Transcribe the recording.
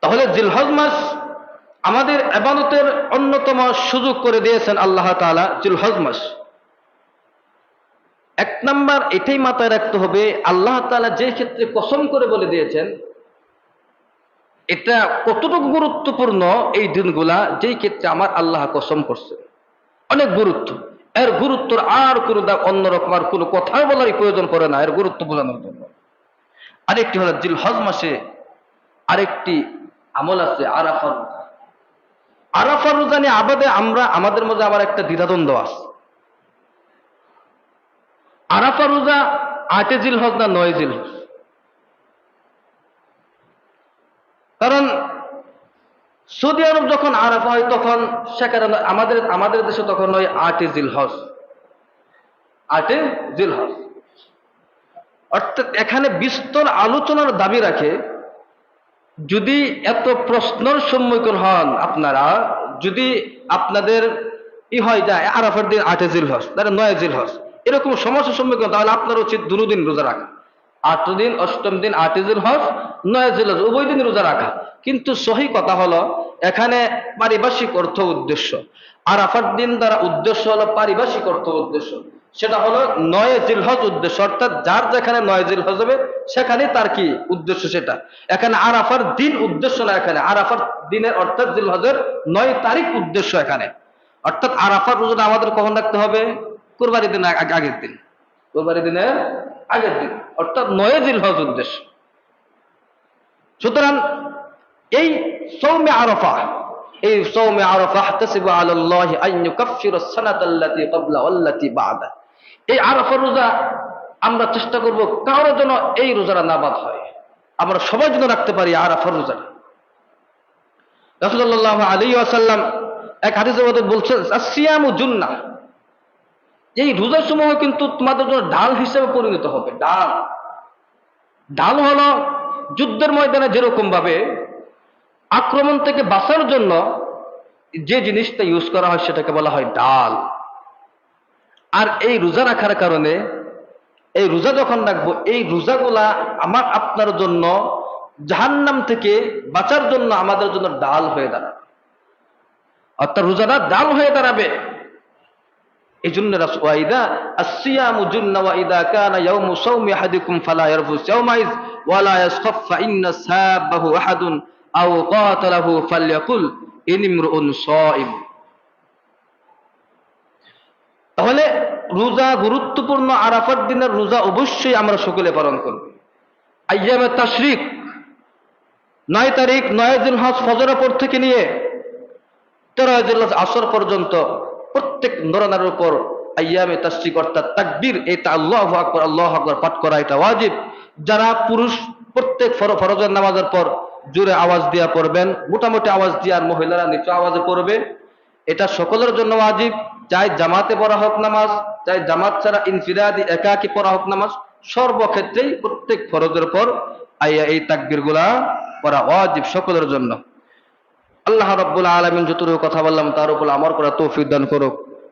তাহলে জিলহজ মাস আমাদের এবাদতের অন্যতম সুযোগ করে দিয়েছেন আল্লাহ তাআলা জিলহজ মাস। এক নাম্বার এটাই মাথায় রাখতে হবে, আল্লাহ তাআলা যে ক্ষেত্রে কসম করে বলে দিয়েছেন, এটা কতটুকু গুরুত্বপূর্ণ এই দিনগুলা, যেই ক্ষেত্রে আমার আল্লাহ কসম করছে অনেক গুরুত্ব। এর গুরুত্বর আর কোনো অন্যরকম আর কোনো কথা বলারই প্রয়োজন পড়ে না, এর গুরুত্ব বোঝানোর জন্য। আরেকটি হলো জিল হজ মাসে আরেকটি আমল আছে আরাফা রোজা। আরাফা রোজা নিয়ে আবাদে আমরা, আমাদের মধ্যে আবার একটা দ্বিধাদ্বন্দ্ব আছে। আরাফা রোজা আটে জিল হজ না নয় জিল হজ কারণ সৌদি আরব যখন আরাফা হয়, তখন সেখানে আমাদের আমাদের দেশে তখন হয় আটে জিল হজ। আটে জিল হজ। অর্থাৎ এখানে বিস্তর আলোচনার দাবি রাখে, যদি এত প্রশ্নের সম্মুখীন হন আপনারা, যদি আপনাদের ই হয় যায় আরাফার দিন আটে জিল হস তাহলে নয় জিল হস এরকম সমস্যার সম্মুখীন তাহলে আপনার উচিত দুদিন রোজা রাখা। আট দিন অষ্টম দিন আটে জিল হস নয় জিল উভয় দিন রোজা রাখা। কিন্তু সহি কথা হলো, এখানে পারিভাষিক অর্থ উদ্দেশ্য। আরাফার দিন দ্বারা উদ্দেশ্য হলো পারিভাষিক অর্থ উদ্দেশ্য। সেটা হলো নয় জিলহজ উদ্দেশ্য, অর্থাৎ যার যেখানে নয় জিলহজ হবে সেখানে তার কি উদ্দেশ্য সেটা। এখানে আরাফার দিন উদ্দেশ্য না এখানে, আরাফার দিনের অর্থাৎ জিলহজের নয় তারিখ উদ্দেশ্য এখানে। অর্থাৎ আরাফার রোজাটা আমাদের কখন রাখতে হবে? কোরবানি দিন আগের দিন। কোরবানি দিনের আগের দিন, অর্থাৎ নয় জিলহজ উদ্দেশ্য। সুতরাং এই সৌমে আরফা, এই সৌমে আরফা আলাল্লাহি ক্বাবলা বা'দা। এই আরফা রোজা আমরা চেষ্টা করব কারোর জন্য এই রোজাটা না বাদ হয়। আমরা সবাই যেন রাখতে পারি আরাফা রোজাটা। রাসূলুল্লাহ আলাইহি ওয়াসাল্লাম এক হাদিসের বলছেন জুন্নাহ। এই রোজার সমূহ কিন্তু তোমাদের জন্য ডাল হিসেবে পরিণত হবে, ডাল। ডাল হলো যুদ্ধের ময়দানে যেরকম ভাবে আক্রমণ থেকে বাঁচার জন্য যে জিনিসটা ইউজ করা হয় সেটাকে বলা হয় ডাল। আর এই রোজা রাখার কারণে এই রোজা যখন রাখব, এই রোজাগুলা আমার আপনার জন্য জাহান্নাম থেকে বাঁচার জন্য আমাদের জন্য ডাল হয়ে দাঁড়াবে। অর্থাৎ রোজাটা ডাল হয়ে দাঁড়াবে। তাহলে রোজা গুরুত্বপূর্ণ আরাফার দিনের রোজা অবশ্যই আমরা সকলে পালন করব। আইয়ামে তাশরিক, নয় তারিখ নয় দিন হজ ফজরের পর থেকে নিয়ে তেরো আসর পর্যন্ত প্রত্যেক নরনারের উপর আয়ামে তাসরিক অর্থাৎ তাকবীর, এটা আল্লাহ আকবর আল্লাহ আকবর পাঠ করা এটা ওয়াজিব। যারা পুরুষ প্রত্যেক ফরজের নামাজের পর জোরে আওয়াজ দিয়া পড়বেন, মোটামুটি আওয়াজ দিয়ে আর মহিলারা নিচু আওয়াজে পড়বে, এটা সকলের জন্য ওয়াজিব। চাই জামাতে পড়া হোক নামাজ, চাই জামাত ছাড়া ইনফিরাদি একাকি পড়া হোক নামাজ, সর্বক্ষেত্রেই প্রত্যেক ফরজের পর আইয়া এই তাকবীরগুলা পড়া ওয়াজিব সকলের জন্য। আল্লাহ রব্বুল আলমিন যতটুকু কথা বললাম, তার উপর আমার করা তৌফিক দান করুক।